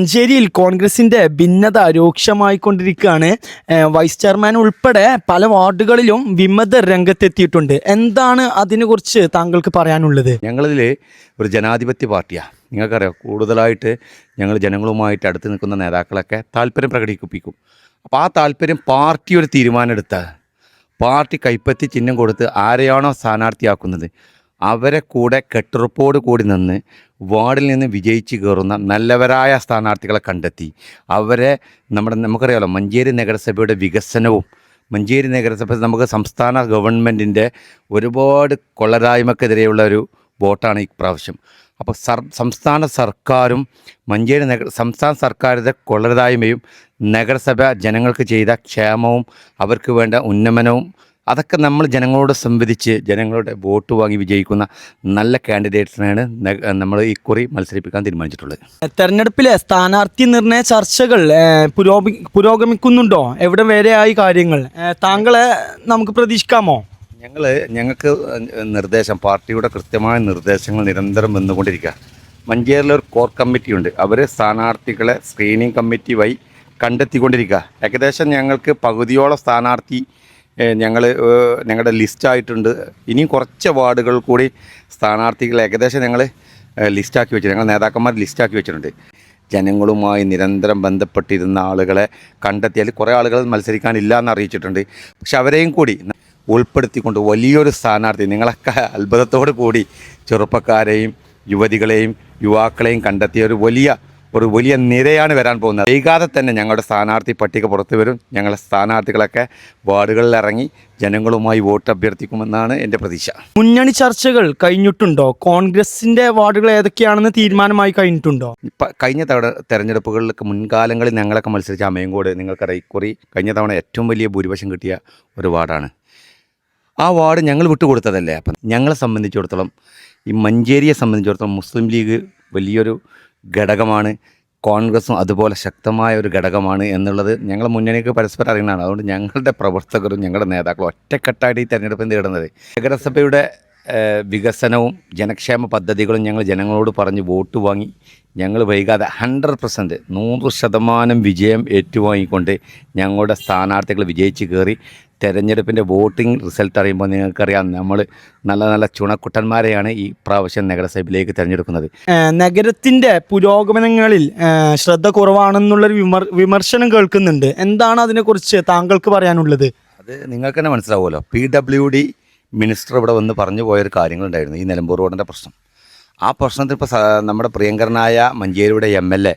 മഞ്ചേരിയിൽ കോൺഗ്രസിന്റെ ഭിന്നത രൂക്ഷമായിക്കൊണ്ടിരിക്കുകയാണ്. വൈസ് ചെയർമാൻ ഉൾപ്പെടെ പല വാർഡുകളിലും വിമത രംഗത്തെത്തിയിട്ടുണ്ട്. എന്താണ് അതിനെക്കുറിച്ച് താങ്കൾക്ക് പറയാനുള്ളത്? ഞങ്ങളിതിൽ ഒരു ജനാധിപത്യ പാർട്ടിയാണ് നിങ്ങൾക്കറിയാം കൂടുതലായിട്ട് ഞങ്ങൾ ജനങ്ങളുമായിട്ട് അടുത്ത് നിൽക്കുന്ന നേതാക്കളൊക്കെ താല്പര്യം പ്രകടിപ്പിക്കും. അപ്പോൾ ആ താല്പര്യം പാർട്ടി ഒരു തീരുമാനം എടുത്താൽ പാർട്ടി കൈപ്പത്തി ചിഹ്നം കൊടുത്ത് ആരെയാണോ സ്ഥാനാർത്ഥിയാക്കുന്നത്? അവരെ കൂടെ കെട്ടുറപ്പോട് കൂടി നിന്ന് വാർഡിൽ നിന്ന് വിജയിച്ച് കയറുന്ന നല്ലവരായ സ്ഥാനാർത്ഥികളെ കണ്ടെത്തി. അവരെ നമ്മുടെ നമുക്കറിയാമല്ലോ മഞ്ചേരി നഗരസഭയുടെ വികസനവും മഞ്ചേരി നഗരസഭ നമുക്ക് സംസ്ഥാന ഗവൺമെന്റിന്റെ ഒരുപാട് കൊള്ളരായ്മക്കെതിരെയുള്ള ഒരു വോട്ടാണ് ഈ പ്രാവശ്യം. അപ്പോൾ സർ സംസ്ഥാന സർക്കാരും മഞ്ചേരി നഗര സംസ്ഥാന സർക്കാരിന്റെ കൊള്ളരായ്മയും നഗരസഭ ജനങ്ങൾക്ക് ചെയ്ത ക്ഷേമവും അവർക്ക് വേണ്ട ഉന്നമനവും അതൊക്കെ നമ്മൾ ജനങ്ങളോട് സംവദിച്ച് ജനങ്ങളുടെ വോട്ട് വാങ്ങി വിജയിക്കുന്ന നല്ല കാൻഡിഡേറ്റ്സിനാണ് നമ്മൾ ഈ കുറി മത്സരിപ്പിക്കാൻ തീരുമാനിച്ചിട്ടുള്ളത്. തെരഞ്ഞെടുപ്പിലെ സ്ഥാനാർത്ഥി നിർണയ ചർച്ചകൾ പുരോഗമി പുരോഗമിക്കുന്നുണ്ടോ? എവിടെ വരെയായി കാര്യങ്ങൾ? താങ്കളെ നമുക്ക് പ്രതീക്ഷിക്കാമോ? ഞങ്ങൾ ഞങ്ങൾക്ക് നിർദ്ദേശം പാർട്ടിയുടെ കൃത്യമായ നിർദ്ദേശങ്ങൾ നിരന്തരം വന്നുകൊണ്ടിരിക്കുക. മഞ്ചേരിയിലൊരു കോർ കമ്മിറ്റി ഉണ്ട് അവർ സ്ഥാനാർത്ഥികളെ സ്ക്രീനിങ് കമ്മിറ്റി വഴി കണ്ടെത്തിക്കൊണ്ടിരിക്കുക. ഏകദേശം ഞങ്ങൾക്ക് പകുതിയോളം സ്ഥാനാർത്ഥി ഞങ്ങൾ ഞങ്ങളുടെ ലിസ്റ്റ് ആയിട്ടുണ്ട് ഇനിയും കുറച്ച് വാർഡുകൾ കൂടി സ്ഥാനാർത്ഥികൾ ഏകദേശം ഞങ്ങൾ ലിസ്റ്റാക്കി വെച്ചിട്ടുണ്ട്. ഞങ്ങൾ നേതാക്കന്മാർ ലിസ്റ്റാക്കി വെച്ചിട്ടുണ്ട്. ജനങ്ങളുമായി നിരന്തരം ബന്ധപ്പെട്ടിരുന്ന ആളുകളെ കണ്ടെത്തിയാൽ കുറേ ആളുകൾ മത്സരിക്കാനില്ല എന്ന് അറിയിച്ചിട്ടുണ്ട് പക്ഷെ അവരെയും കൂടി ഉൾപ്പെടുത്തിക്കൊണ്ട് വലിയൊരു സ്ഥാനാർത്ഥി നിങ്ങളൊക്കെ അത്ഭുതത്തോടു കൂടി ചെറുപ്പക്കാരെയും യുവതികളെയും യുവാക്കളെയും കണ്ടെത്തിയ ഒരു വലിയ ഒരു വലിയ നിരയാണ് വരാൻ പോകുന്നത്. വൈകാതെ തന്നെ ഞങ്ങളുടെ സ്ഥാനാർത്ഥി പട്ടിക പുറത്തു വരും. ഞങ്ങളുടെ സ്ഥാനാർത്ഥികളൊക്കെ വാർഡുകളിൽ ഇറങ്ങി ജനങ്ങളുമായി വോട്ട് അഭ്യർത്ഥിക്കുമെന്നാണ് എന്റെ പ്രതീക്ഷ. മുന്നണി ചർച്ചകൾ കഴിഞ്ഞിട്ടുണ്ടോ? കോൺഗ്രസിന്റെ വാർഡുകൾ ഏതൊക്കെയാണെന്ന് തീരുമാനമായി കഴിഞ്ഞിട്ടുണ്ടോ? ഇപ്പം കഴിഞ്ഞ തവണ തെരഞ്ഞെടുപ്പുകളിലൊക്കെ മുൻകാലങ്ങളിൽ ഞങ്ങളൊക്കെ മത്സരിച്ച അമയംകോട് നിങ്ങൾക്കറിയാം ഇക്കുറി കഴിഞ്ഞ തവണ ഏറ്റവും വലിയ ഭൂരിപക്ഷം കിട്ടിയ ഒരു വാർഡാണ്. ആ വാർഡ് ഞങ്ങൾ വിട്ടുകൊടുത്തതല്ലേ? അപ്പം ഞങ്ങളെ സംബന്ധിച്ചിടത്തോളം ഈ മഞ്ചേരിയെ സംബന്ധിച്ചിടത്തോളം മുസ്ലിം ലീഗ് വലിയൊരു ഘടകമാണ്. കോൺഗ്രസും അതുപോലെ ശക്തമായ ഒരു ഘടകമാണ് എന്നുള്ളത് ഞങ്ങൾ മുന്നണിക്ക് പരസ്പരം അറിയുന്നതാണ്. അതുകൊണ്ട് ഞങ്ങളുടെ പ്രവർത്തകരും ഞങ്ങളുടെ നേതാക്കളും ഒറ്റക്കെട്ടായിട്ട് ഈ തെരഞ്ഞെടുപ്പ് നേടുന്നത് നഗരസഭയുടെ വികസനവും ജനക്ഷേമ പദ്ധതികളും ഞങ്ങൾ ജനങ്ങളോട് പറഞ്ഞ് വോട്ട് വാങ്ങി. ഞങ്ങൾ വൈകാതെ ഹൺഡ്രഡ് പെർസെന്റ് നൂറ് ശതമാനം വിജയം ഏറ്റുവാങ്ങിക്കൊണ്ട് ഞങ്ങളുടെ സ്ഥാനാർത്ഥികൾ വിജയിച്ച് കയറി തെരഞ്ഞെടുപ്പിന്റെ വോട്ടിംഗ് റിസൾട്ട് അറിയുമ്പോൾ നിങ്ങൾക്കറിയാം നമ്മൾ നല്ല നല്ല ചുണക്കുട്ടന്മാരെയാണ് ഈ പ്രാവശ്യം നഗരസഭയിലേക്ക് തിരഞ്ഞെടുക്കുന്നത്. നഗരത്തിന്റെ പുരോഗമനങ്ങളിൽ ശ്രദ്ധ കുറവാണെന്നുള്ളൊരു വിമർ വിമർശനം കേൾക്കുന്നുണ്ട്. എന്താണ് അതിനെക്കുറിച്ച് താങ്കൾക്ക് പറയാനുള്ളത്? അത് നിങ്ങൾക്ക് തന്നെ മനസ്സിലാവുമല്ലോ. പി ഡബ്ല്യു ഡി മിനിസ്റ്റർ ഇവിടെ വന്ന് പറഞ്ഞു പോയൊരു കാര്യങ്ങളുണ്ടായിരുന്നു ഈ നിലമ്പൂർ റോഡിന്റെ പ്രശ്നം. ആ പ്രശ്നത്തിൽ ഇപ്പോൾ നമ്മുടെ പ്രിയങ്കരനായ മഞ്ചേരിയുടെ എം എൽ എ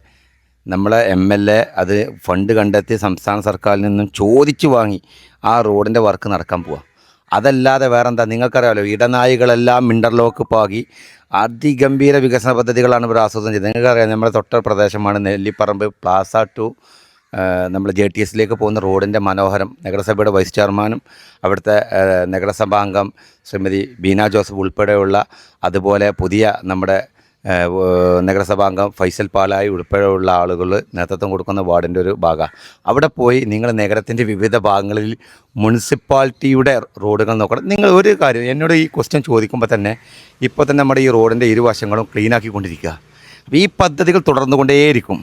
നമ്മളെ എം എൽ എ അത് ഫണ്ട് കണ്ടെത്തി സംസ്ഥാന സർക്കാരിൽ നിന്നും ചോദിച്ചു വാങ്ങി ആ റോഡിന്റെ വർക്ക് നടക്കാൻ പോവാം. അതല്ലാതെ വേറെന്താ നിങ്ങൾക്കറിയാമല്ലോ ഇടനായികളെല്ലാം ഇന്റർലോക്ക് പാകി അതിഗംഭീര വികസന പദ്ധതികളാണ് ഇവർ ആസൂത്രണം ചെയ്തത്. നിങ്ങൾക്കറിയാം നമ്മുടെ തൊട്ട പ്രദേശമാണ് നെല്ലിപ്പറമ്പ് പ്ലാസ ടു നമ്മൾ ജെ ടി എസിലേക്ക് പോകുന്ന റോഡിന്റെ മനോഹരം നഗരസഭയുടെ വൈസ് ചെയർമാനും അവിടുത്തെ നഗരസഭാംഗം ശ്രീമതി ബീന ജോസഫ് ഉൾപ്പെടെയുള്ള അതുപോലെ പുതിയ നമ്മുടെ നഗരസഭാംഗം ഫൈസൽ പാലായി ഉൾപ്പെടെയുള്ള ആളുകൾ നേതൃത്വം കൊടുക്കുന്ന വാർഡിന്റെ ഒരു ഭാഗമാണ്. അവിടെ പോയി നിങ്ങൾ നഗരത്തിന്റെ വിവിധ ഭാഗങ്ങളിൽ മുനിസിപ്പാലിറ്റിയുടെ റോഡുകൾ നോക്കണം. നിങ്ങൾ ഒരു കാര്യം എന്നോട് ഈ ക്വസ്റ്റ്യൻ ചോദിക്കുമ്പോൾ തന്നെ ഇപ്പോൾ തന്നെ നമ്മുടെ ഈ റോഡിന്റെ ഇരുവശങ്ങളും ക്ലീനാക്കിക്കൊണ്ടിരിക്കുക. അപ്പോൾ ഈ പദ്ധതികൾ തുടർന്നുകൊണ്ടേയിരിക്കും.